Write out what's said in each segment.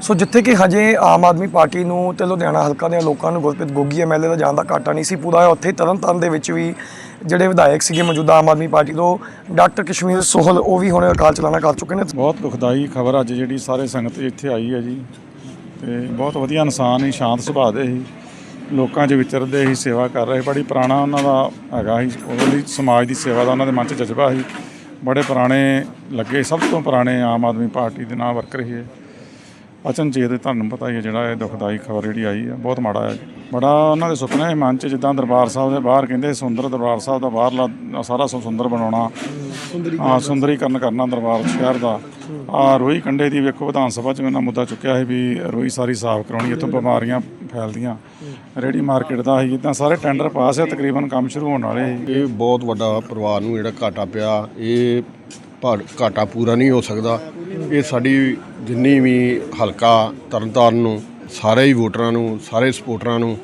ਸੋ ਜਿੱਥੇ ਕਿ ਹਜੇ ਆਮ ਆਦਮੀ ਪਾਰਟੀ ਨੂੰ ਤੇ ਲੁਧਿਆਣਾ ਹਲਕਾ ਦੇ ਲੋਕਾਂ ਨੂੰ ਗੁਰਪ੍ਰੀਤ ਗੋਗੀ ਐਮਐਲਏ ਦਾ ਜਾਣ ਦਾ ਘਾਟਾ ਨਹੀਂ ਸੀ ਪੂਰਾ ਹੋਇਆ। ਉੱਥੇ ਤਰਨਤਾਰਨ ਦੇ ਵਿੱਚ ਵੀ ਜਿਹੜੇ ਵਿਧਾਇਕ ਸੀਗੇ ਮੌਜੂਦਾ ਆਮ ਆਦਮੀ ਪਾਰਟੀ ਤੋਂ, ਡਾਕਟਰ ਕਸ਼ਮੀਰ ਸੋਹਲ, ਉਹ ਵੀ ਹੁਣ ਅਕਾਲ ਚਲਾਣਾ ਕਰ ਚੁੱਕੇ ਨੇ। ਬਹੁਤ ਦੁਖਦਾਈ ਖਬਰ ਅੱਜ ਜਿਹੜੀ ਸਾਰੇ ਸੰਗਤ ਇੱਥੇ ਆਈ ਹੈ ਜੀ। ਤੇ ਬਹੁਤ ਵਧੀਆ ਇਨਸਾਨ ਹੀ ਸ਼ਾਂਤ ਸੁਭਾਅ ਦੇ ਸੀ। ਲੋਕਾਂ 'ਚ ਵਿਚਰਦੇ ਸੀ, ਸੇਵਾ ਕਰ ਰਹੇ ਬੜੀ ਪੁਰਾਣਾ ਉਹਨਾਂ ਦਾ ਹੈਗਾ ਸੀ, ਉਹਦੇ ਲਈ ਸਮਾਜ ਦੀ ਸੇਵਾ ਦਾ ਉਹਨਾਂ ਦੇ ਮਨ 'ਚ ਜਜ਼ਬਾ ਸੀ। ਬੜੇ ਪੁਰਾਣੇ ਲੱਗੇ, ਸਭ ਤੋਂ ਪੁਰਾਣੇ ਆਮ ਆਦਮੀ ਪਾਰਟੀ ਦੇ ਨਾਲ ਵਰਕਰ ਹੀ। ਇਹ ਅਚਨਚੇਤ ਤੁਹਾਨੂੰ ਪਤਾ ਹੀ ਹੈ ਜਿਹੜਾ ਇਹ ਦੁਖਦਾਈ ਖਬਰ ਜਿਹੜੀ ਆਈ ਹੈ, ਬਹੁਤ ਮਾੜਾ ਹੈ। ਬੜਾ ਉਹਨਾਂ ਦੇ ਸੁਪਨੇ ਸੀ ਮਨ 'ਚ, ਜਿੱਦਾਂ ਦਰਬਾਰ ਸਾਹਿਬ ਦੇ ਬਾਹਰ ਕਹਿੰਦੇ ਸੁੰਦਰ ਦਰਬਾਰ ਸਾਹਿਬ ਦਾ ਬਾਹਰਲਾ, ਸਾਰਾ ਸੁ- ਸੁੰਦਰ ਬਣਾਉਣਾ। ਹਾਂ, ਸੁੰਦਰੀਕਰਨ ਕਰਨਾ ਦਰਬਾਰ ਸ਼ਹਿਰ ਦਾ। ਆ ਰੋਈ ਕੰਡੇ ਦੀ ਵੇਖੋ, ਵਿਧਾਨ ਸਭਾ 'ਚ ਇਹਨਾਂ ਮੁੱਦਾ ਚੁੱਕਿਆ ਹੈ ਵੀ ਰੋਈ ਸਾਰੀ ਸਾਫ਼ ਕਰਾਉਣੀ, ਇੱਥੋਂ ਬਿਮਾਰੀਆਂ ਫੈਲਦੀਆਂ। ਰੇੜੀ ਮਾਰਕੀਟ ਦਾ ਸੀ, ਜਿੱਦਾਂ ਸਾਰੇ ਟੈਂਡਰ ਪਾਸ ਹੈ ਤਕਰੀਬਨ ਕੰਮ ਸ਼ੁਰੂ ਹੋਣ ਵਾਲੇ ਸੀ। ਇਹ ਬਹੁਤ ਵੱਡਾ ਪਰਿਵਾਰ ਨੂੰ ਜਿਹੜਾ ਘਾਟਾ ਪਿਆ, ਇਹ ਭਾਰ ਘਾਟਾ ਪੂਰਾ ਨਹੀਂ ਹੋ ਸਕਦਾ। ਇਹ ਸਾਡੀ ਜਿੰਨੀ ਵੀ ਹਲਕਾ ਤਰਨਤਾਰਨ ਨੂੰ, ਸਾਰੇ ਹੀ ਵੋਟਰਾਂ ਨੂੰ, ਸਾਰੇ ਸਪੋਰਟਰਾਂ ਨੂੰ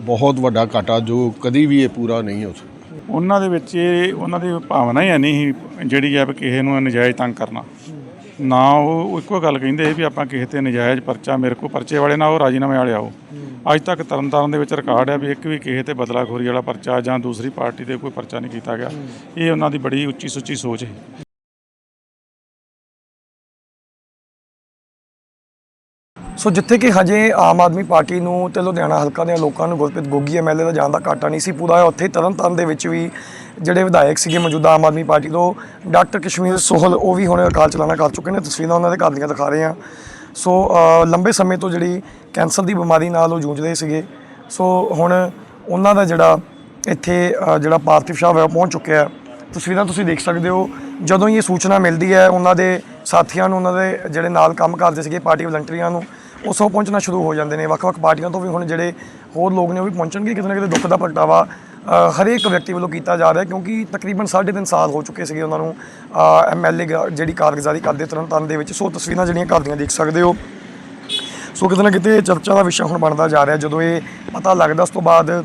ਬਹੁਤ ਵੱਡਾ ਘਾਟਾ ਜੋ ਕਦੀ ਵੀ ਇਹ ਪੂਰਾ ਨਹੀਂ ਹੋ ਸਕਦਾ। ਉਹਨਾਂ ਦੇ ਵਿੱਚ ਇਹ ਉਹਨਾਂ ਦੀ ਭਾਵਨਾ ਹੀ ਹੈ ਨਹੀਂ ਸੀ ਜਿਹੜੀ ਹੈ ਵੀ ਕਿਸੇ ਨੂੰ ਨਜਾਇਜ਼ ਤੰਗ ਕਰਨਾ। ਨਾ ਉਹ ਇੱਕੋ ਗੱਲ ਕਹਿੰਦੇ ਵੀ ਆਪਾਂ ਕਿਸੇ ਤੇ ਨਜਾਇਜ਼ ਪਰਚਾ, ਮੇਰੇ ਕੋਲ ਪਰਚੇ ਵਾਲੇ ਨਾ ਉਹ ਰਾਜੀਨਾਮੇ ਵਾਲੇ ਆਓ। ਅੱਜ ਤੱਕ ਤਰਨਤਾਰਨ ਦੇ ਵਿੱਚ ਰਿਕਾਰਡ ਹੈ ਵੀ ਇੱਕ ਵੀ ਕਿਸੇ ਤੇ ਬਦਲਾਖੋਰੀ ਵਾਲਾ ਪਰਚਾ ਜਾਂ ਦੂਸਰੀ ਪਾਰਟੀ ਤੇ ਕੋਈ ਪਰਚਾ ਨਹੀਂ ਕੀਤਾ ਗਿਆ। ਇਹ ਉਹਨਾਂ ਦੀ ਬੜੀ ਉੱਚੀ ਸੁੱਚੀ ਸੋਚ ਹੈ ਸੋ ਜਿੱਥੇ ਕਿ ਹਜੇ ਆਮ ਆਦਮੀ ਪਾਰਟੀ ਨੂੰ ਤੇ ਲੁਧਿਆਣਾ ਹਲਕਾ ਦੇ ਲੋਕਾਂ ਨੂੰ ਗੁਰਪ੍ਰੀਤ ਗੋਗੀ ਐਮਐਲਏ ਦਾ ਜਾਣ ਦਾ ਘਾਟਾ ਨਹੀਂ ਸੀ ਪੂਰਾ ਹੋਇਆ। ਉੱਥੇ ਤਰਨਤਾਰਨ ਦੇ ਵਿੱਚ ਵੀ ਜਿਹੜੇ ਵਿਧਾਇਕ ਸੀਗੇ ਮੌਜੂਦਾ ਆਮ ਆਦਮੀ ਪਾਰਟੀ ਤੋਂ, ਡਾਕਟਰ ਕਸ਼ਮੀਰ ਸੋਹਲ, ਉਹ ਵੀ ਹੁਣ ਅਕਾਲ ਚਲਾਣਾ ਕਰ ਚੁੱਕੇ ਨੇ। ਤਸਵੀਰਾਂ ਉਹਨਾਂ ਦੇ ਘਰ ਦੀਆਂ ਦਿਖਾ ਰਹੇ ਹਾਂ। ਸੋ ਲੰਬੇ ਸਮੇਂ ਤੋਂ ਜਿਹੜੀ ਕੈਂਸਰ ਦੀ ਬਿਮਾਰੀ ਨਾਲ ਉਹ ਜੂਝ ਰਹੇ ਸੀਗੇ। ਸੋ, ਹੁਣ ਉਹਨਾਂ ਦਾ ਜਿਹੜਾ ਇੱਥੇ ਜਿਹੜਾ ਪਾਰਥਿਵ ਸ਼ਾਹ ਹੈ ਉਹ ਪਹੁੰਚ ਚੁੱਕਿਆ ਹੈ। ਤਸਵੀਰਾਂ ਤੁਸੀਂ ਦੇਖ ਸਕਦੇ ਹੋ। ਜਦੋਂ ਹੀ ਇਹ ਸੂਚਨਾ ਮਿਲਦੀ ਹੈ, ਉਹਨਾਂ ਦੇ ਸਾਥੀਆਂ ਨੂੰ, ਉਹਨਾਂ ਦੇ ਜਿਹੜੇ ਨਾਲ ਕੰਮ ਕਰਦੇ ਸੀਗੇ ਪਾਰਟੀ ਵਲੰਟੀਅਰਾਂ ਨੂੰ ਉਹ ਸਭ ਪਹੁੰਚਣਾ ਸ਼ੁਰੂ ਹੋ ਜਾਂਦੇ ਨੇ। ਵੱਖ-ਵੱਖ ਪਾਰਟੀਆਂ ਤੋਂ ਵੀ ਹੁਣ ਜਿਹੜੇ ਹੋਰ ਲੋਕ ਨੇ ਉਹ ਵੀ ਪਹੁੰਚਣਗੇ। ਕਿਤੇ ਨਾ ਕਿਤੇ ਦੁੱਖ ਦਾ ਪ੍ਰਗਟਾਵਾ ਹਰੇਕ ਵਿਅਕਤੀ ਵੱਲੋਂ ਕੀਤਾ ਜਾ ਰਿਹਾ ਕਿਉਂਕਿ ਤਕਰੀਬਨ 3.5 ਸਾਲ ਹੋ ਚੁੱਕੇ ਸੀਗੇ ਉਹਨਾਂ ਨੂੰ ਐਮਐਲਏ ਜਿਹੜੀ ਕਾਰਗੁਜ਼ਾਰੀ ਕਰਦੇ ਤਰਨਤਾਰਨ ਦੇ ਵਿੱਚ। ਸੋ ਤਸਵੀਰਾਂ ਜਿਹੜੀਆਂ ਘਰ ਦੀਆਂ ਦੇਖ ਸਕਦੇ ਹੋ। ਸੋ ਕਿਤੇ ਨਾ ਕਿਤੇ ਚਰਚਾ ਦਾ ਵਿਸ਼ਾ ਹੁਣ ਬਣਦਾ ਜਾ ਰਿਹਾ। ਜਦੋਂ ਇਹ ਪਤਾ ਲੱਗਦਾ, ਉਸ ਤੋਂ ਬਾਅਦ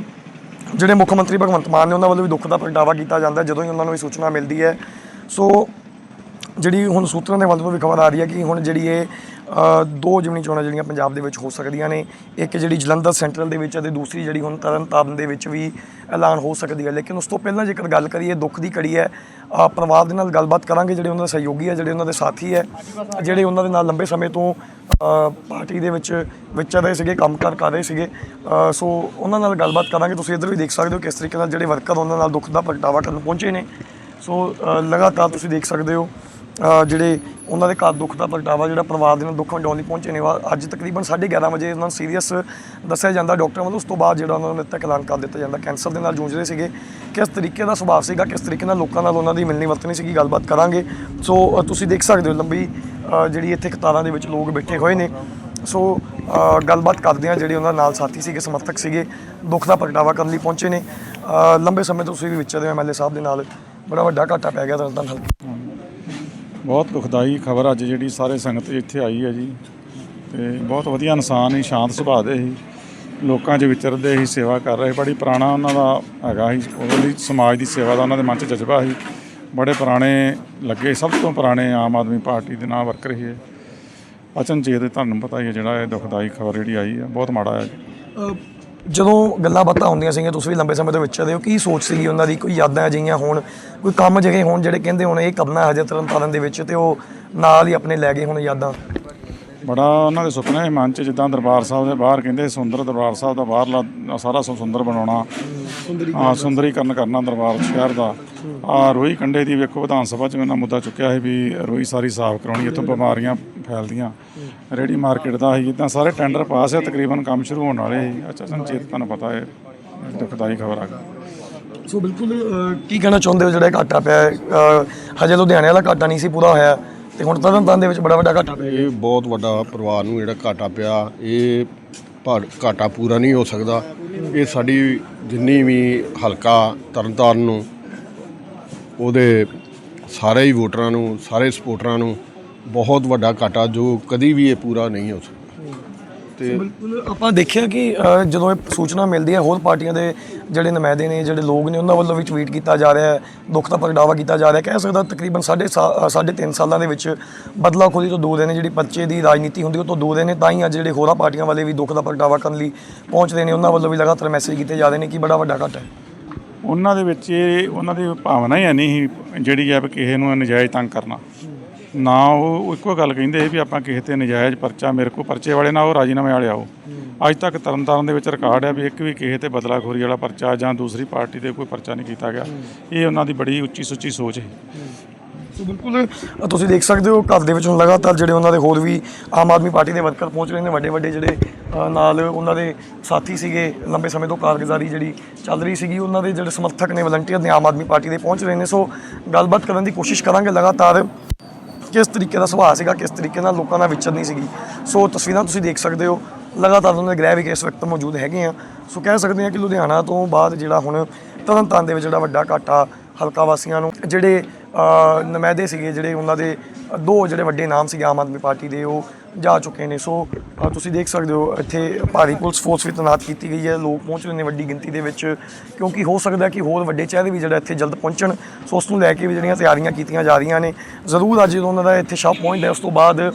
ਜਿਹੜੇ ਮੁੱਖ ਮੰਤਰੀ ਭਗਵੰਤ ਮਾਨ ਨੇ ਉਹਨਾਂ ਵੱਲੋਂ ਵੀ ਦੁੱਖ ਦਾ ਪ੍ਰਗਟਾਵਾ ਕੀਤਾ ਜਾਂਦਾ ਜਦੋਂ ਹੀ ਉਹਨਾਂ ਨੂੰ ਇਹ ਸੂਚਨਾ ਮਿਲਦੀ ਹੈ। ਸੋ ਜਿਹੜੀ ਹੁਣ ਸੂਤਰਾਂ ਦੇ ਵੱਲ ਤੋਂ ਵੀ ਖਬਰ ਆ ਰਹੀ ਹੈ ਕਿ ਹੁਣ ਜਿਹੜੀ ਇਹ ਦੋ ਜਿਮਨੀ ਚੋਣਾਂ ਜਿਹੜੀਆਂ ਪੰਜਾਬ ਦੇ ਵਿੱਚ ਹੋ ਸਕਦੀਆਂ ਨੇ। ਇੱਕ ਜਿਹੜੀ ਜਲੰਧਰ ਸੈਂਟਰਲ ਦੇ ਵਿੱਚ ਅਤੇ ਦੂਸਰੀ ਜਿਹੜੀ ਹੁਣ ਤਰਨਤਾਰਨ ਦੇ ਵਿੱਚ ਵੀ ਐਲਾਨ ਹੋ ਸਕਦੀ ਹੈ। ਲੇਕਿਨ ਉਸ ਤੋਂ ਪਹਿਲਾਂ ਜੇਕਰ ਗੱਲ ਕਰੀਏ, ਦੁੱਖ ਦੀ ਕੜੀ ਹੈ। ਪਰਿਵਾਰ ਦੇ ਨਾਲ ਗੱਲਬਾਤ ਕਰਾਂਗੇ, ਜਿਹੜੇ ਉਹਨਾਂ ਦੇ ਸਹਿਯੋਗੀ ਹੈ, ਜਿਹੜੇ ਉਹਨਾਂ ਦੇ ਸਾਥੀ ਹੈ, ਜਿਹੜੇ ਉਹਨਾਂ ਦੇ ਨਾਲ ਲੰਬੇ ਸਮੇਂ ਤੋਂ ਪਾਰਟੀ ਦੇ ਵਿੱਚ ਵਿਚਰ ਰਹੇ ਸੀਗੇ, ਕੰਮਕਾਰ ਕਰ ਰਹੇ ਸੀਗੇ। ਸੋ ਉਹਨਾਂ ਨਾਲ ਗੱਲਬਾਤ ਕਰਾਂਗੇ। ਤੁਸੀਂ ਇੱਧਰ ਵੀ ਦੇਖ ਸਕਦੇ ਹੋ ਕਿਸ ਤਰੀਕੇ ਨਾਲ ਜਿਹੜੇ ਵਰਕਰ ਉਹਨਾਂ ਨਾਲ ਦੁੱਖ ਦਾ ਪ੍ਰਗਟਾਵਾ ਕਰਨ ਪਹੁੰਚੇ ਨੇ। ਸੋ ਲਗਾਤਾਰ ਤੁਸੀਂ ਦੇਖ ਸਕਦੇ ਹੋ। ਜਿਹੜੇ ਉਹਨਾਂ ਦੇ ਘਰ ਦੁੱਖ ਦਾ ਪ੍ਰਗਟਾਵਾ ਜਿਹੜਾ ਪਰਿਵਾਰ ਦੇ ਨਾਲ ਦੁੱਖ ਵੰਡਾਉਣ ਲਈ ਪਹੁੰਚੇ ਨੇ ਵਾ- ਅੱਜ ਤਕਰੀਬਨ 11:30 ਵਜੇ ਉਹਨਾਂ ਨੂੰ ਸੀਰੀਅਸ ਦੱਸਿਆ ਜਾਂਦਾ ਡਾਕਟਰ ਵੱਲੋਂ। ਉਸ ਤੋਂ ਬਾਅਦ ਜਿਹੜਾ ਉਹਨਾਂ ਨੂੰ ਮ੍ਰਿਤਕ ਐਲਾਨ ਕਰ ਦਿੱਤਾ ਜਾਂਦਾ। ਕੈਂਸਰ ਦੇ ਨਾਲ ਜੂਝ ਰਹੇ ਸੀਗੇ। ਕਿਸ ਤਰੀਕੇ ਦਾ ਸੁਭਾਅ ਸੀਗਾ, ਕਿਸ ਤਰੀਕੇ ਨਾਲ ਲੋਕਾਂ ਨਾਲ ਉਹਨਾਂ ਦੀ ਮਿਲਣੀ ਵਰਤਣੀ ਸੀਗੀ, ਗੱਲਬਾਤ ਕਰਾਂਗੇ। ਸੋ ਤੁਸੀਂ ਦੇਖ ਸਕਦੇ ਹੋ ਲੰਬੀ ਜਿਹੜੀ ਇੱਥੇ ਕਤਾਰਾਂ ਦੇ ਵਿੱਚ ਲੋਕ ਬੈਠੇ ਹੋਏ ਨੇ। ਸੋ ਗੱਲਬਾਤ ਕਰਦੇ ਆ ਜਿਹੜੇ ਉਹਨਾਂ ਨਾਲ ਸਾਥੀ ਸੀਗੇ, ਸਮਰਥਕ ਸੀਗੇ, ਦੁੱਖ ਦਾ ਪ੍ਰਗਟਾਵਾ ਕਰਨ ਲਈ ਪਹੁੰਚੇ ਨੇ। ਲੰਬੇ ਸਮੇਂ ਤੋਂ ਤੁਸੀਂ ਵੀ ਵਿਚਰਦੇ ਹੋ ਐਮਐਲਏ ਸਾਹਿਬ ਦੇ ਨਾਲ। ਬੜਾ ਵੱਡਾ ਘਾਟਾ ਪੈ ਗਿਆ ਤਰਨਤਾਰਨ ਹਲਕੇ ਬਹੁਤ ਦੁਖਦਾਈ ਖਬਰ ਅੱਜ ਜਿਹੜੀ ਸਾਰੇ ਸੰਗਤ ਇੱਥੇ ਆਈ ਹੈ ਜੀ। ਤੇ ਬਹੁਤ ਵਧੀਆ ਇਨਸਾਨ ਸੀ ਸ਼ਾਂਤ ਸੁਭਾਅ ਦੇ ਸੀ। ਲੋਕਾਂ 'ਚ ਵਿਚਰਦੇ ਸੀ ਸੇਵਾ ਕਰ ਰਹੇ ਬੜੀ ਪੁਰਾਣਾ ਉਹਨਾਂ ਦਾ ਹੈਗਾ ਸੀ। ਉਹਦੇ ਲਈ ਸਮਾਜ ਦੀ ਸੇਵਾ ਦਾ ਉਹਨਾਂ ਦੇ ਮਨ 'ਚ ਜਜ਼ਬਾ ਸੀ। ਬੜੇ ਪੁਰਾਣੇ ਲੱਗੇ ਸਭ ਤੋਂ ਪੁਰਾਣੇ ਆਮ ਆਦਮੀ ਪਾਰਟੀ ਦੇ ਨਾਲ ਵਰਕਰ ਸੀ ਇਹ ਅਚਨਚੇਤ ਤੁਹਾਨੂੰ ਪਤਾ ਹੀ ਹੈ ਜਿਹੜਾ ਇਹ ਦੁਖਦਾਈ ਖਬਰ ਜਿਹੜੀ ਆਈ ਹੈ। ਬਹੁਤ ਮਾੜਾ ਹੈ। ਅ, ਜਦੋਂ ਗੱਲਾਂ ਬਾਤਾਂ ਹੁੰਦੀਆਂ ਸੀਗੀਆਂ, ਤੁਸੀਂ ਵੀ ਲੰਬੇ ਸਮੇਂ ਤੋਂ ਵਿਚਰਦੇ ਹੋ ਕੀ ਸੋਚ ਸੀਗੀ ਉਹਨਾਂ ਦੀ, ਕੋਈ ਯਾਦਾਂ ਅਜਿਹੀਆਂ ਹੋਣ, ਕੋਈ ਕੰਮ ਜਿਹੇ ਹੋਣ ਜਿਹੜੇ ਕਹਿੰਦੇ ਹੁਣ ਇਹ ਕਰਨਾ ਹੈ ਤਰਨ ਤਾਰਨ ਦੇ ਵਿੱਚ ਤੇ ਉਹ ਨਾਲ ਹੀ ਆਪਣੇ ਲੈ ਗਏ ਹੁਣ ਯਾਦਾਂ। ਬੜਾ ਉਹਨਾਂ ਦੇ ਸੁਪਨੇ ਸੀ ਮਨ 'ਚ ਜਿੱਦਾਂ ਦਰਬਾਰ ਸਾਹਿਬ ਦੇ ਬਾਹਰ ਕਹਿੰਦੇ ਸੁੰਦਰ ਦਰਬਾਰ ਸਾਹਿਬ ਦਾ ਬਾਹਰਲਾ ਸਾਰਾ ਸੁੰਦਰ ਬਣਾਉਣਾ। ਹਾਂ ਸੁੰਦਰੀਕਰਨ ਕਰਨਾ ਦਰਬਾਰ ਸ਼ਹਿਰ ਦਾ। ਆ ਰੋਈ ਕੰਡੇ ਦੀ ਵੇਖੋ ਵਿਧਾਨ ਸਭਾ 'ਚ ਇਹਨਾਂ ਮੁੱਦਾ ਚੁੱਕਿਆ ਹੈ ਵੀ ਰੋਈ ਸਾਰੀ ਸਾਫ਼ ਕਰਾਉਣੀ ਇੱਥੋਂ ਬਿਮਾਰੀਆਂ ਫੈਲਦੀਆਂ। ਰੇੜੀ ਮਾਰਕੀਟ ਦਾ ਸੀ ਜਿੱਦਾਂ ਸਾਰੇ ਟੈਂਡਰ ਪਾਸ ਹੈ ਤਕਰੀਬਨ ਕੰਮ ਸ਼ੁਰੂ ਹੋਣ ਵਾਲੇ ਸੀ। ਅੱਛਾ ਸੰਚੇਤ ਤੁਹਾਨੂੰ ਪਤਾ ਹੈ ਦੁਖਦਾਈ ਖਬਰ ਆ। ਗਈ ਸੋ ਬਿਲਕੁਲ ਕੀ ਕਹਿਣਾ ਚਾਹੁੰਦੇ ਹੋ ਜਿਹੜਾ ਘਾਟਾ ਪਿਆ ਹੈ? ਹਜੇ ਲੁਧਿਆਣੇ ਵਾਲਾ ਘਾਟਾ ਨਹੀਂ ਸੀ ਪੂਰਾ ਹੋਇਆ। ਤੇ ਹੁਣ ਤਰਨ ਤਾਰਨ ਦੇ ਵਿੱਚ ਬੜਾ ਵੱਡਾ ਘਾਟਾ ਪਿਆ ਇਹ ਬਹੁਤ ਵੱਡਾ ਪਰਿਵਾਰ ਨੂੰ ਜਿਹੜਾ ਘਾਟਾ ਪਿਆ, ਇਹ ਭਾਰ ਘਾਟਾ ਪੂਰਾ ਨਹੀਂ ਹੋ ਸਕਦਾ। ਇਹ ਸਾਡੀ ਜਿੰਨੀ ਵੀ ਹਲਕਾ ਤਰਨਤਾਰਨ ਨੂੰ, ਉਹਦੇ ਸਾਰੇ ਹੀ ਵੋਟਰਾਂ ਨੂੰ, ਸਾਰੇ ਸਪੋਰਟਰਾਂ ਨੂੰ ਬਹੁਤ ਵੱਡਾ ਘਾਟਾ ਜੋ ਕਦੀ ਵੀ ਇਹ ਪੂਰਾ ਨਹੀਂ ਹੋ ਸਕਦਾ। ਤੇ ਬਿਲਕੁਲ ਆਪਾਂ ਦੇਖਿਆ ਕਿ ਅ, ਜਦੋਂ ਇਹ ਸੂਚਨਾ ਮਿਲਦੀ ਹੈ ਹੋਰ ਪਾਰਟੀਆਂ ਦੇ ਜਿਹੜੇ ਨੁਮਾਇੰਦੇ ਨੇ ਜਿਹੜੇ ਲੋਕ ਨੇ ਉਹਨਾਂ ਵੱਲੋਂ ਵੀ ਟਵੀਟ ਕੀਤਾ ਜਾ ਰਿਹਾ ਹੈ ਦੁੱਖ ਦਾ ਪ੍ਰਗਟਾਵਾ ਕੀਤਾ ਜਾ ਰਿਹਾ ਹੈ। ਕਹਿ ਸਕਦਾ ਤਕਰੀਬਨ ਸਾਢੇ ਸਾ- ਸਾਢੇ ਤਿੰਨ ਸਾਲਾਂ ਦੇ ਵਿੱਚ ਬਦਲਾਖੋਰੀ ਤੋਂ ਦੂਰ ਨੇ ਜਿਹੜੀ ਪਰਚੇ ਦੀ ਰਾਜਨੀਤੀ ਹੁੰਦੀ ਉਹ ਤੋਂ ਦੂਰ ਨੇ। ਤਾਂ ਹੀ ਅੱਜ ਜਿਹੜੇ ਹੋਰਾਂ ਪਾਰਟੀਆਂ ਵਾਲੇ ਵੀ ਦੁੱਖ ਦਾ ਪ੍ਰਗਟਾਵਾ ਕਰਨ ਲਈ ਪਹੁੰਚਦੇ ਨੇ ਉਹਨਾਂ ਵੱਲੋਂ ਵੀ ਲਗਾਤਾਰ ਮੈਸੇਜ ਕੀਤੇ ਜਾ ਰਹੇ ਨੇ ਕਿ ਬੜਾ ਵੱਡਾ ਘਟ ਹੈ। ਉਹਨਾਂ ਦੇ ਵਿੱਚ ਇਹ ਉਹਨਾਂ ਦੀ ਭਾਵਨਾ ਹੀ ਹੈ ਨਹੀਂ ਸੀ ਜਿਹੜੀ ਹੈ ਵੀ ਕਿਸੇ ਨੂੰ ਨਜਾਇਜ਼ ਤੰਗ ਕਰਨਾ। ਨਾ ਉਹ ਇੱਕੋ ਗੱਲ ਕਹਿੰਦੇ ਵੀ ਆਪਾਂ ਕਿਸੇ ਤੇ ਨਜਾਇਜ਼ ਪਰਚਾ, ਮੇਰੇ ਕੋਲ ਪਰਚੇ ਵਾਲੇ ਨਾ ਉਹ ਰਾਜੀਨਾਮੇ ਵਾਲੇ ਆਓ। ਅੱਜ ਤੱਕ ਤਰਨਤਾਰਨ ਦੇ ਵਿੱਚ ਰਿਕਾਰਡ ਹੈ ਵੀ ਇੱਕ ਵੀ ਕਿਸੇ ਤੇ ਬਦਲਾਖੋਰੀ ਵਾਲਾ ਪਰਚਾ ਜਾਂ ਦੂਸਰੀ ਪਾਰਟੀ ਤੇ ਕੋਈ ਪਰਚਾ ਨਹੀਂ ਕੀਤਾ ਗਿਆ। ਇਹ ਉਹਨਾਂ ਦੀ ਬੜੀ ਉੱਚੀ ਸੁੱਚੀ ਸੋਚ ਹੈ ਸੋ ਬਿਲਕੁਲ ਤੁਸੀਂ ਦੇਖ ਸਕਦੇ ਹੋ ਘਰ ਦੇ ਵਿੱਚ ਹੁਣ ਲਗਾਤਾਰ ਜਿਹੜੇ ਉਹਨਾਂ ਦੇ ਹੋਰ ਵੀ ਆਮ ਆਦਮੀ ਪਾਰਟੀ ਦੇ ਵਰਕਰ ਪਹੁੰਚ ਰਹੇ ਨੇ ਵੱਡੇ ਵੱਡੇ ਜਿਹੜੇ ਨਾਲ ਉਹਨਾਂ ਦੇ ਸਾਥੀ ਸੀਗੇ, ਲੰਬੇ ਸਮੇਂ ਤੋਂ ਕਾਰਗੁਜ਼ਾਰੀ ਜਿਹੜੀ ਚੱਲ ਰਹੀ ਸੀਗੀ, ਉਹਨਾਂ ਦੇ ਜਿਹੜੇ ਸਮਰਥਕ ਨੇ ਵਲੰਟੀਅਰ ਨੇ ਆਮ ਆਦਮੀ ਪਾਰਟੀ ਦੇ ਪਹੁੰਚ ਰਹੇ ਨੇ। ਸੋ ਗੱਲਬਾਤ ਕਰਨ ਦੀ ਕੋਸ਼ਿਸ਼ ਕਰਾਂਗੇ ਲਗਾਤਾਰ। ਕਿਸ ਤਰੀਕੇ ਦਾ ਸੁਭਾਅ ਸੀਗਾ, ਕਿਸ ਤਰੀਕੇ ਨਾਲ ਲੋਕਾਂ ਨਾਲ ਵਿਚਰਨੀ ਸੀਗੀ। ਸੋ ਤਸਵੀਰਾਂ ਤੁਸੀਂ ਦੇਖ ਸਕਦੇ ਹੋ। ਲਗਾਤਾਰ ਉਹਨਾਂ ਦੇ ਗ੍ਰਹਿ ਵਿਖੇ ਇਸ ਵਕਤ ਮੌਜੂਦ ਹੈਗੇ ਆ। ਸੋ ਕਹਿ ਸਕਦੇ ਹਾਂ ਕਿ ਲੁਧਿਆਣਾ ਤੋਂ ਬਾਅਦ ਜਿਹੜਾ ਹੁਣ ਤਰਨਤਾਰਨ ਦੇ ਵਿੱਚ ਜਿਹੜਾ ਵੱਡਾ ਘਾਟਾ ਹਲਕਾ ਵਾਸੀਆਂ ਨੂੰ, ਜਿਹੜੇ ਨੁਮਾਇੰਦੇ ਸੀਗੇ ਜਿਹੜੇ ਉਹਨਾਂ ਦੇ, ਦੋ ਜਿਹੜੇ ਵੱਡੇ ਨਾਮ ਸੀਗੇ ਆਮ ਆਦਮੀ ਪਾਰਟੀ ਦੇ, ਉਹ ਜਾ ਚੁੱਕੇ ਨੇ। ਸੋ ਤੁਸੀਂ ਦੇਖ ਸਕਦੇ ਹੋ, ਇੱਥੇ ਭਾਰੀ ਪੁਲਿਸ ਫੋਰਸ ਵੀ ਤੈਨਾਤ ਕੀਤੀ ਗਈ ਹੈ। ਲੋਕ ਪਹੁੰਚ ਰਹੇ ਨੇ ਵੱਡੀ ਗਿਣਤੀ ਦੇ ਵਿੱਚ, ਕਿਉਂਕਿ ਹੋ ਸਕਦਾ ਕਿ ਹੋਰ ਵੱਡੇ ਚਿਹਰੇ ਵੀ ਜਿਹੜਾ ਇੱਥੇ ਜਲਦ ਪਹੁੰਚਣ। ਸੋ ਉਸ ਨੂੰ ਲੈ ਕੇ ਵੀ ਜਿਹੜੀਆਂ ਤਿਆਰੀਆਂ ਕੀਤੀਆਂ ਜਾ ਰਹੀਆਂ ਨੇ। ਜ਼ਰੂਰ ਅੱਜ ਜਦੋਂ ਉਹਨਾਂ ਦਾ ਇੱਥੇ ਸ਼ਾਹ ਪਹੁੰਚਦਾ ਉਸ ਤੋਂ ਬਾਅਦ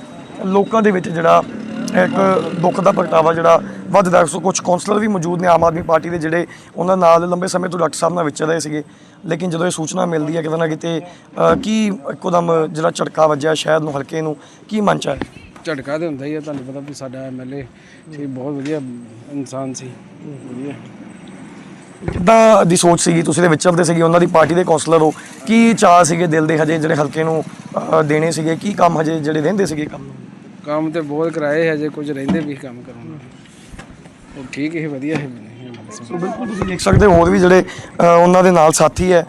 ਲੋਕਾਂ ਦੇ ਵਿੱਚ ਜਿਹੜਾ ਇੱਕ ਦੁੱਖ ਦਾ ਪ੍ਰਗਟਾਵਾ ਜਿਹੜਾ ਵੱਧਦਾ। ਸੋ ਕੁਝ ਕਾਉਂਸਲਰ ਵੀ ਮੌਜੂਦ ਨੇ ਆਮ ਆਦਮੀ ਪਾਰਟੀ ਦੇ ਜਿਹੜੇ ਉਹਨਾਂ ਨਾਲ ਲੰਬੇ ਸਮੇਂ ਤੋਂ ਡਾਕਟਰ ਸਾਹਿਬ ਨਾਲ ਵਿਚਰ ਰਹੇ ਸੀਗੇ। ਲੇਕਿਨ ਜਦੋਂ ਇਹ ਸੂਚਨਾ ਮਿਲਦੀ ਹੈ ਕਿਤੇ ਨਾ ਕਿਤੇ ਕੀ ਇੱਕੋਦਮ ਜਿਹੜਾ ਝਟਕਾ ਵੱਜਿਆ ਸ਼ਹਿਰ ਨੂੰ ਹਲਕੇ ਨੂੰ ਕੀ ਮਨ ਚ ਹੈ? ਝਟਕਾ ਤੇ ਹੁੰਦਾ ਹੀ ਹੈ ਤੁਹਾਨੂੰ ਪਤਾ ਵੀ ਸਾਡਾ ਐਮਐਲਏ ਸੀ ਬਹੁਤ ਵਧੀਆ ਇਨਸਾਨ ਸੀ ਵਧੀਆ। ਕਿੱਦਾਂ ਦੀ ਸੋਚ ਸੀਗੀ? ਤੁਸੀਂ ਦੇ ਵਿਚਰਦੇ ਸੀਗੇ ਉਹਨਾਂ ਦੀ ਪਾਰਟੀ ਦੇ ਕਾਉਂਸਲਰ ਹੋ। ਕੀ ਚਾਹ ਸੀਗੇ ਦਿਲ ਦੇ ਹਜੇ ਜਿਹੜੇ ਹਲਕੇ ਨੂੰ ਦੇਣੇ ਸੀਗੇ? ਕੀ ਕੰਮ ਹਜੇ ਜਿਹੜੇ ਰਹਿੰਦੇ ਸੀਗੇ ਕੰਮ? ਕੰਮ ਤੇ ਬਹੁਤ ਕਰਾਏ ਹਜੇ ਕੁਝ ਰਹਿੰਦੇ ਵੀ ਕੰਮ ਕਰਾਉਣ ਨੂੰ। ਉਹ ਠੀਕ ਹੀ ਵਧੀਆ ਹੈ ਸੋ ਬਿਲਕੁਲ ਤੁਸੀਂ ਦੇਖ ਸਕਦੇ ਹੋ ਹੋਰ ਵੀ ਜਿਹੜੇ ਉਹਨਾਂ ਦੇ ਨਾਲ ਸਾਥੀ ਹੈ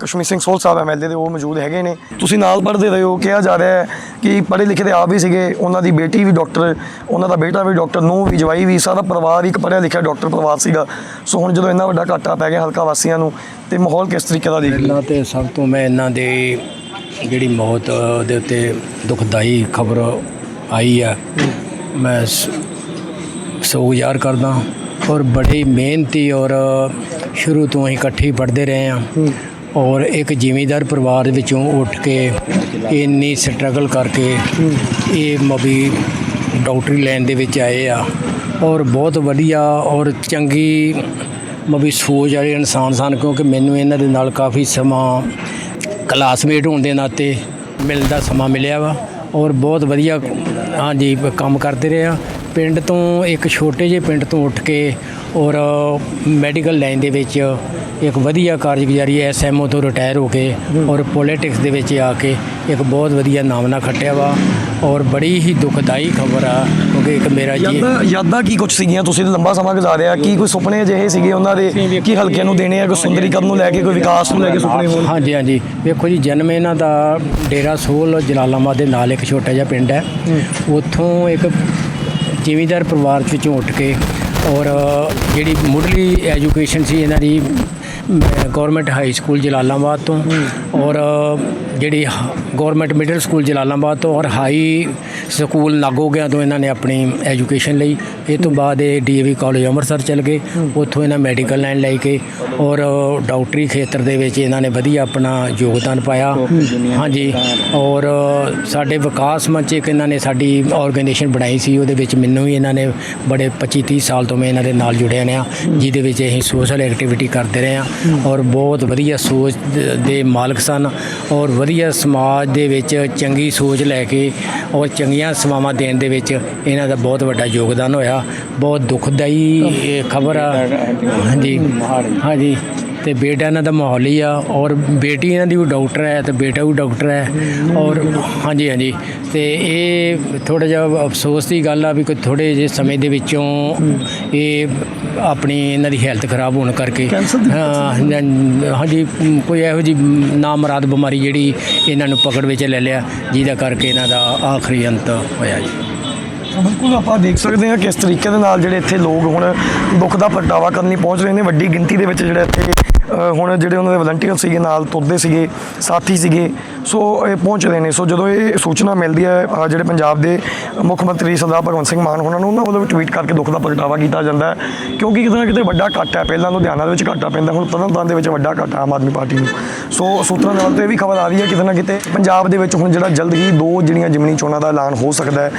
ਕਸ਼ਮੀਰ ਸਿੰਘ ਸੋਲ ਸਾਹਿਬ ਐਮਐਲਏ ਦੇ ਉਹ ਮੌਜੂਦ ਹੈਗੇ ਨੇ। ਤੁਸੀਂ ਨਾਲ ਪੜ੍ਹਦੇ ਰਹੇ ਹੋ ਕਿਹਾ ਜਾ ਰਿਹਾ ਹੈ ਕਿ ਪੜ੍ਹੇ ਲਿਖੇ ਦੇ ਆਪ ਵੀ ਸੀਗੇ ਉਹਨਾਂ ਦੀ ਬੇਟੀ ਵੀ ਡਾਕਟਰ ਉਹਨਾਂ ਦਾ ਬੇਟਾ ਵੀ ਡਾਕਟਰ ਨੂੰ ਵੀ ਜਵਾਈ ਵੀ ਸਾਰਾ ਪਰਿਵਾਰ ਇੱਕ ਪੜ੍ਹਿਆ ਲਿਖਿਆ ਡਾਕਟਰ ਪਰਿਵਾਰ ਸੀਗਾ। ਸੋ ਹੁਣ ਜਦੋਂ ਇੰਨਾ ਵੱਡਾ ਘਾਟਾ ਪੈ ਗਿਆ ਹਲਕਾ ਵਾਸੀਆਂ ਨੂੰ ਤੇ ਮਾਹੌਲ ਕਿਸ ਤਰੀਕੇ ਦਾ ਦੇਖ? ਪਹਿਲਾਂ ਤੇ ਸਭ ਤੋਂ ਮੈਂ ਇਹਨਾਂ ਦੇ ਜਿਹੜੀ ਮੌਤ ਦੇ ਉੱਤੇ ਦੁਖਦਾਈ ਖਬਰ ਆਈ ਆ। ਮੈਂ ਸ- ਜ਼ਾਹਰ ਕਰਦਾ ਔਰ ਬੜੀ ਮਿਹਨਤੀ ਔਰ ਸ਼ੁਰੂ ਤੋਂ ਹੀ ਇਕੱਠੇ ਪੜ੍ਹਦੇ ਰਹੇ ਆ ਔਰ ਇੱਕ ਜ਼ਿਮੀਂਦਾਰ ਪਰਿਵਾਰ ਦੇ ਵਿੱਚੋਂ ਉੱਠ ਕੇ ਇੰਨੀ ਸਟਰਗਲ ਕਰਕੇ ਇਹ ਮਬੀ ਡਾਕਟਰੀ ਲਾਈਨ ਦੇ ਵਿੱਚ ਆਏ ਆ। ਔਰ ਬਹੁਤ ਵਧੀਆ ਔਰ ਚੰਗੀ ਮਬੀ ਸੋਚ ਵਾਲੇ ਇਨਸਾਨ ਸਨ ਕਿਉਂਕਿ ਮੈਨੂੰ ਇਹਨਾਂ ਦੇ ਨਾਲ ਕਾਫੀ ਸਮਾਂ ਕਲਾਸਮੇਟ ਹੋਣ ਦੇ ਨਾਤੇ ਮਿਲਣ ਦਾ ਸਮਾਂ ਮਿਲਿਆ ਵਾ। ਔਰ ਬਹੁਤ ਵਧੀਆ ਹਾਂਜੀ ਕੰਮ ਕਰਦੇ ਰਹੇ ਆ ਪਿੰਡ ਤੋਂ ਇੱਕ ਛੋਟੇ ਜਿਹੇ ਪਿੰਡ ਤੋਂ ਉੱਠ ਕੇ ਔਰ ਮੈਡੀਕਲ ਲਾਈਨ ਦੇ ਵਿੱਚ ਇੱਕ ਵਧੀਆ ਕਾਰਜਗੁਜ਼ਾਰੀ ਐਸਐਮਓ ਤੋਂ ਰਿਟਾਇਰ ਹੋ ਕੇ ਔਰ ਪੋਲਿਟਿਕਸ ਦੇ ਵਿੱਚ ਆ ਕੇ ਇੱਕ ਬਹੁਤ ਵਧੀਆ ਨਾਮਨਾ ਖੱਟਿਆ ਵਾ ਔਰ ਬੜੀ ਹੀ ਦੁਖਦਾਈ ਖਬਰ ਆ ਕਿਉਂਕਿ ਇੱਕ ਮੇਰਾ ਜੀ ਯਾਦਾਂ ਯਾਦਾਂ ਕੀ ਕੁਝ ਸੀਗੀਆਂ? ਤੁਸੀਂ ਤਾਂ ਲੰਬਾ ਸਮਾਂ ਗੁਜ਼ਾਰਿਆ ਕੀ ਕੋਈ ਸੁਪਨੇ ਅਜਿਹੇ ਸੀਗੇ ਉਹਨਾਂ ਦੇ? ਕੀ ਹਲਕਿਆਂ ਨੂੰ ਦੇਣੇ ਆ ਕੋਈ ਸੁੰਦਰੀਕਰਨ ਨੂੰ ਲੈ ਕੇ ਕੋਈ ਵਿਕਾਸ ਨੂੰ ਲੈ ਕੇ ਸੁਪਨੇ ਹੋਣ? ਹਾਂਜੀ ਹਾਂਜੀ। ਵੇਖੋ ਜੀ ਜਨਮ ਇਹਨਾਂ ਦਾ ਡੇਰਾ ਸੋਲ ਜਲਾਲਾਬਾਦ ਦੇ ਨਾਲ ਇੱਕ ਛੋਟਾ ਜਿਹਾ ਪਿੰਡ ਹੈ। ਉੱਥੋਂ ਇੱਕ ਜ਼ਿਮੀਂਦਾਰ ਪਰਿਵਾਰ ਵਿੱਚੋਂ ਉੱਠ ਕੇ ਔਰ ਜਿਹੜੀ ਮੁੱਢਲੀ ਐਜੂਕੇਸ਼ਨ ਸੀ ਇਹਨਾਂ ਦੀ ਗਵਰਨਮੈਂਟ ਹਾਈ ਸਕੂਲ ਜਲਾਲਾਬਾਦ ਤੋਂ ਔਰ ਜਿਹੜੀ ਗਵਰਨਮੈਂਟ ਮਿਡਲ ਸਕੂਲ ਜਲਾਲਾਬਾਦ ਤੋਂ ਔਰ ਹਾਈ ਸਕੂਲ ਨਾਗੋਗਿਆਂ ਤੋਂ ਇਹਨਾਂ ਨੇ ਆਪਣੀ ਐਜੂਕੇਸ਼ਨ ਲਈ ਇਹ ਤੋਂ ਬਾਅਦ ਇਹ ਡੀਏਵੀ ਕਾਲਜ ਅੰਮ੍ਰਿਤਸਰ ਚਲ ਗਏ। ਉੱਥੋਂ ਇਹਨਾਂ ਮੈਡੀਕਲ ਲਾਈਨ ਲੈ ਕੇ ਔਰ ਡਾਕਟਰੀ ਖੇਤਰ ਦੇ ਵਿੱਚ ਇਹਨਾਂ ਨੇ ਵਧੀਆ ਆਪਣਾ ਯੋਗਦਾਨ ਪਾਇਆ। ਹਾਂਜੀ, ਔਰ ਸਾਡੇ ਵਿਕਾਸ ਮੰਚ ਇੱਕ ਇਹਨਾਂ ਨੇ ਸਾਡੀ ਆਰਗੇਨਾਈਜੇਸ਼ਨ ਬਣਾਈ ਸੀ। ਉਹਦੇ ਵਿੱਚ ਮੈਨੂੰ ਵੀ ਇਹਨਾਂ ਨੇ ਬੜੇ 25 30 ਸਾਲ ਤੋਂ ਮੈਂ ਇਹਨਾਂ ਦੇ ਨਾਲ ਜੁੜਿਆ ਨੇ ਜਿਹਦੇ ਵਿੱਚ ਅਸੀਂ ਸੋਸ਼ਲ ਐਕਟੀਵਿਟੀ ਕਰਦੇ ਰਹੇ ਹਾਂ। ਔਰ ਬਹੁਤ ਵਧੀਆ ਸੋਚ ਦੇ ਮਾਲਕ ਸਨ। ਔਰ ਵਧੀਆ ਸਮਾਜ ਦੇ ਵਿੱਚ ਚੰਗੀ ਸੋਚ ਲੈ ਕੇ ਔਰ ਚੰਗੀਆਂ ਸੇਵਾਵਾਂ ਦੇਣ ਦੇ ਵਿੱਚ ਇਹਨਾਂ ਦਾ ਬਹੁਤ ਵੱਡਾ ਯੋਗਦਾਨ ਹੋਇਆ। ਬਹੁਤ ਦੁਖਦਾਈ ਖਬਰ ਆ। ਹਾਂਜੀ। ਹਾਂਜੀ। ਤੇ ਬੇਟਾ ਇਹਨਾਂ ਦਾ ਮਾਹੌਲੀ ਆ ਔਰ ਬੇਟੀ ਇਹਨਾਂ ਦੀ ਵੀ ਡਾਕਟਰ ਹੈ ਤੇ ਬੇਟਾ ਵੀ ਡਾਕਟਰ ਹੈ ਔਰ ਹਾਂਜੀ ਹਾਂਜੀ। ਤੇ ਇਹ ਥੋੜਾ ਜਿਹਾ ਅਫਸੋਸ ਦੀ ਗੱਲ ਆ ਵੀ ਕੋਈ ਥੋੜੇ ਜਿਹੇ ਸਮੇਂ ਦੇ ਵਿੱਚੋਂ ਇਹ ਆਪਣੀ ਇਹਨਾਂ ਦੀ ਹੈਲਥ ਖਰਾਬ ਹੋਣ ਕਰਕੇ ਹਾਂ ਹਾਂਜੀ ਕੋਈ ਇਹੋ ਜੀ ਨਾਮਰਾਦ ਬਿਮਾਰੀ ਜਿਹੜੀ ਇਹਨਾਂ ਨੂੰ ਪਕੜ ਵਿੱਚ ਲੈ ਲਿਆ ਜਿਹਦਾ ਕਰਕੇ ਇਹਨਾਂ ਦਾ ਆਖਰੀ ਅੰਤ ਹੋਇਆ ਜੀ। ਬਿਲਕੁਲ ਆਪਾਂ ਦੇਖ ਸਕਦੇ ਹਾਂ ਕਿਸ ਤਰੀਕੇ ਦੇ ਨਾਲ ਜਿਹੜੇ ਇੱਥੇ ਲੋਕ ਹੁਣ ਦੁੱਖ ਦਾ ਪ੍ਰਗਟਾਵਾ ਕਰਨ ਲਈ ਪਹੁੰਚ ਰਹੇ ਨੇ। ਵੱਡੀ ਗਿਣਤੀ ਦੇ ਵਿੱਚ ਜਿਹੜੇ ਇੱਥੇ ਹੁਣ ਜਿਹੜੇ ਉਹਨਾਂ ਦੇ ਵਲੰਟੀਅਰ ਸੀਗੇ, ਨਾਲ ਤੁਰਦੇ ਸੀਗੇ, ਸਾਥੀ ਸੀਗੇ। ਸੋ ਇਹ ਪਹੁੰਚ ਰਹੇ ਨੇ। ਸੋ ਜਦੋਂ ਇਹ ਸੂਚਨਾ ਮਿਲਦੀ ਹੈ ਜਿਹੜੇ ਪੰਜਾਬ ਦੇ ਮੁੱਖ ਮੰਤਰੀ ਸਰਦਾਰ ਭਗਵੰਤ ਸਿੰਘ ਮਾਨ, ਉਹਨਾਂ ਨੂੰ ਉਹਨਾਂ ਵੱਲੋਂ ਵੀ ਟਵੀਟ ਕਰਕੇ ਦੁੱਖ ਦਾ ਪ੍ਰਗਟਾਵਾ ਕੀਤਾ ਜਾਂਦਾ ਹੈ। ਕਿਉਂਕਿ ਕਿਤੇ ਨਾ ਕਿਤੇ ਵੱਡਾ ਘਾਟਾ ਹੈ। ਪਹਿਲਾਂ ਲੁਧਿਆਣਾ ਦੇ ਵਿੱਚ ਘਾਟਾ ਪੈਂਦਾ, ਹੁਣ ਤਰਨਤਾਰਨ ਦੇ ਵਿੱਚ ਵੱਡਾ ਘਾਟਾ ਆਮ ਆਦਮੀ ਪਾਰਟੀ ਨੂੰ। ਸੋ ਸੂਤਰਾਂ ਨਾਲ ਤੇ ਇਹ ਵੀ ਖਬਰ ਆ ਰਹੀ ਹੈ ਕਿਤੇ ਨਾ ਕਿਤੇ ਪੰਜਾਬ ਦੇ ਵਿੱਚ ਹੁਣ ਜਿਹੜਾ ਜਲਦ ਹੀ ਦੋ ਜਿਹੜੀਆਂ ਜ਼ਿਮਨੀ ਚੋਣਾਂ ਦਾ ਐਲਾਨ ਹੋ ਸਕਦਾ ਹੈ।